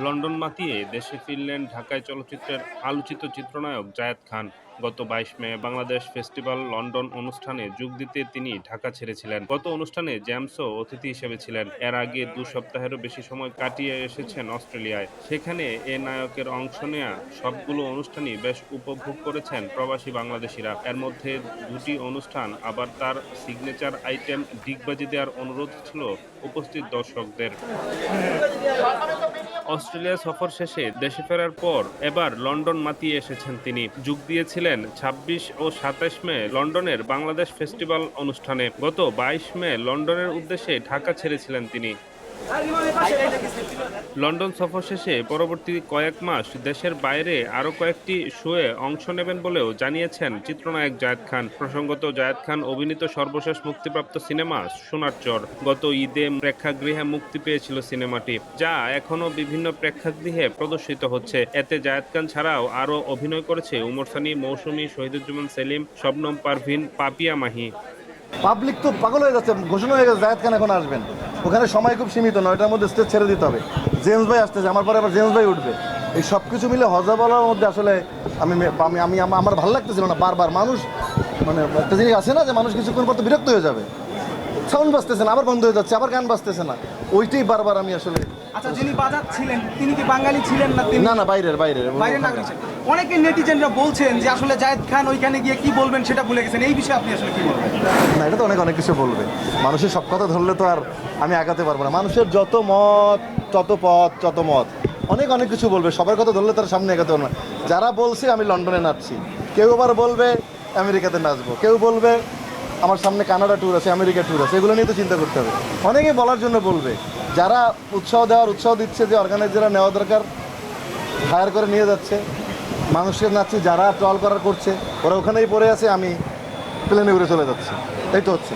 London মাতিয়ে দেশে ফিরলেন ঢাকায় চলচ্চিত্রের আলোচিত চিত্রনায়ক জায়েদ খান গত বাইশ মে বাংলাদেশ ফেস্টিভ্যাল লন্ডন অনুষ্ঠানে যোগ দিতে তিনি ঢাকা ছেড়েছিলেন। গত অনুষ্ঠানে জ্যামসও অতিথি হিসেবে ছিলেন। এর আগে দু সপ্তাহেরও বেশি সময় কাটিয়ে এসেছেন অস্ট্রেলিয়ায়। সেখানে এ নায়কের অংশ নেয়া সবগুলো অনুষ্ঠানই বেশ উপভোগ করেছেন প্রবাসী বাংলাদেশিরা। এর মধ্যে দুটি অনুষ্ঠান আবার তার সিগনেচার আইটেম ডিগবাজি দেওয়ার অনুরোধ ছিল উপস্থিত দর্শকদের। অস্ট্রেলিয়া সফর শেষে দেশে ফেরার পর এবার লন্ডন মাতিয়ে এসেছেন তিনি। যোগ দিয়েছিলেন ২৬ ও সাতাশ মে লন্ডনের বাংলাদেশ ফেস্টিভ্যাল অনুষ্ঠানে। গত বাইশ মে লন্ডনের উদ্দেশ্যে ঢাকা ছেড়েছিলেন তিনি। লন্ডন সফর শেষে পরবর্তী কয়েক মাস দেশের বাইরে আরও কয়েকটি শোয়ে অংশ নেবেন বলেও জানিয়েছেন চিত্রনায়ক জায়েদ খান। প্রসঙ্গত, জায়েদ খান অভিনীত সর্বশেষ মুক্তিপ্রাপ্ত সিনেমা সোনার চর। গত ঈদে প্রেক্ষাগৃহে মুক্তি পেয়েছিল সিনেমাটি, যা এখনও বিভিন্ন প্রেক্ষাগৃহে প্রদর্শিত হচ্ছে। এতে জায়েদ খান ছাড়াও আরও অভিনয় করেছে উমর সানি, মৌসুমী, শহীদুজ্জামান সেলিম, শবনম পারভিন, পাপিয়া মাহি। পাবলিক তো পাগল হয়ে যাচ্ছে ঘোষণা হয়ে গেছে, জায়েদ খান এখন আসবেন। ওখানে সময় খুব সীমিত, নয়টার মধ্যে স্টেজ ছেড়ে দিতে হবে। জেমস ভাই আসতেছে, আমার পরে আবার জেমস ভাই উঠবে। এই সব কিছু মিলে হজা বলার মধ্যে আসলে আমি আমি আমি আমার ভালো লাগতেছিল না, বারবার মানুষ মানে একটা জিনিস আছে না যে মানুষ কিছুক্ষণ পর তো বিরক্ত হয়ে যাবে। সাউন্ড বাজতেছে না আবার বন্ধ হয়ে যাচ্ছে আবার গান বাজতেছে না। ওইটাই বারবার আমি আসলে আচ্ছা যিনি বাজাচ্ছিলেন তিনি কি বাঙালি ছিলেন না তিনি না না বাইরের বাইরের। বাইরের নাগরিক অনেকে নেটিজেনরা বলছেন যে আসলে জায়েদ খান ওইখানে গিয়ে কি বলবেন সেটা ভুলে গেছেন। এই বিষয়ে আপনি আসলে কি বলবেন? না এটা তো অনেক অনেক কিছু বলবে। মানুষের সব কথা ধরলে তো আর আমি আগাতে পারব না। মানুষের যত মত তত পথ তত মত অনেক অনেক কিছু বলবে। সবার কথা ধরলে তার সামনে এগাতে পারব না। যারা বলছে আমি লন্ডনে নাচছি। কেউ আবার বলবে আমেরিকাতে নাচবো। কেউ বলবে আমার সামনে কানাডা ট্যুর আছে, আমেরিকা ট্যুর আছে, এগুলো নিয়ে তো চিন্তা করতে হবে। অনেকে বলার জন্য বলবে, যারা উৎসাহ দেওয়ার, উৎসাহ দিচ্ছে যে অর্গানাইজাররা নেওয়া দরকার হায়ার করে নিয়ে যাচ্ছে, মানুষের নাচছে যারা ট্রল করার করছে, ওরা ওখানেই পড়ে আছে, আমি প্লেনে উড়ে চলে যাচ্ছে। এই তো হচ্ছে।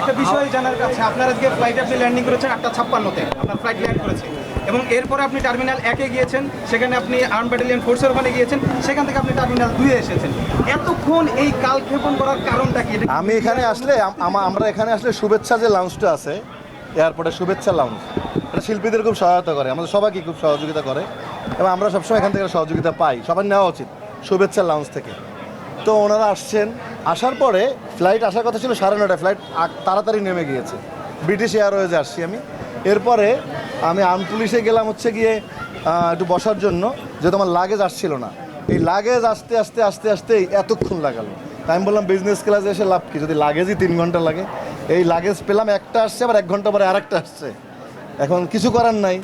একটা বিষয় জানার কাছে আপনার আজকে ফ্লাইটে আপনি ল্যান্ডিং করেছেন আটটা ছাপ্পান্নতে। আপনার ফ্লাইট ল্যান্ড করেছে এবং এরপরে আপনি টার্মিনাল একে গিয়েছেন সেখানে আপনি আর্ম ব্যাটালিয়ন ফোর্সের ওখানে গিয়েছেন সেখান থেকে আপনি টার্মিনাল দুয়ে এসেছেন। এতক্ষণ এই কাল কালক্ষেপণ করার কারণটা কি? আমি এখানে আসলে আমরা এখানে আসলে শুভেচ্ছা যে লাউঞ্জটা আছে এয়ারপোর্টে শুভেচ্ছা লাউঞ্জ এটা শিল্পীদের খুব সহায়তা করে আমাদের সবাইকে খুব সহযোগিতা করে। এবং আমরা সবসময় এখান থেকে সহযোগিতা পাই সবার নেওয়া উচিত শুভেচ্ছা লাউঞ্জ থেকে। তো ওনারা আসছেন। আসার পরে ফ্লাইট আসার কথা ছিল সাড়ে নটায় ফ্লাইট তাড়াতাড়ি নেমে গিয়েছে। ব্রিটিশ এয়ারওয়েজে আসছি আমি। এরপরে আমি আর্ম পুলিশে গেলাম হচ্ছে গিয়ে একটু বসার জন্য। যেহেতু আমার লাগেজ আসছিল না। এই লাগেজ আসতে আসতে আসতে, আসতেই এতক্ষণ লাগালো। তাই আমি বললাম বিজনেস ক্লাসে এসে লাভ কি? যদি লাগেজই তিন ঘণ্টা লাগে। এই লাগেজ পেলাম, একটা আসছে, আবার এক ঘণ্টা পরে আরেকটা আসছে। এখন কিছু করার নাই।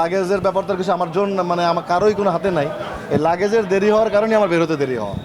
লাগেজের ব্যাপারটা কিছু আমার জন্য মানে আমার কারোই কোনো হাতে নাই। এই লাগেজের দেরি হওয়ার কারণে আমার বেরোতে দেরি হওয়া।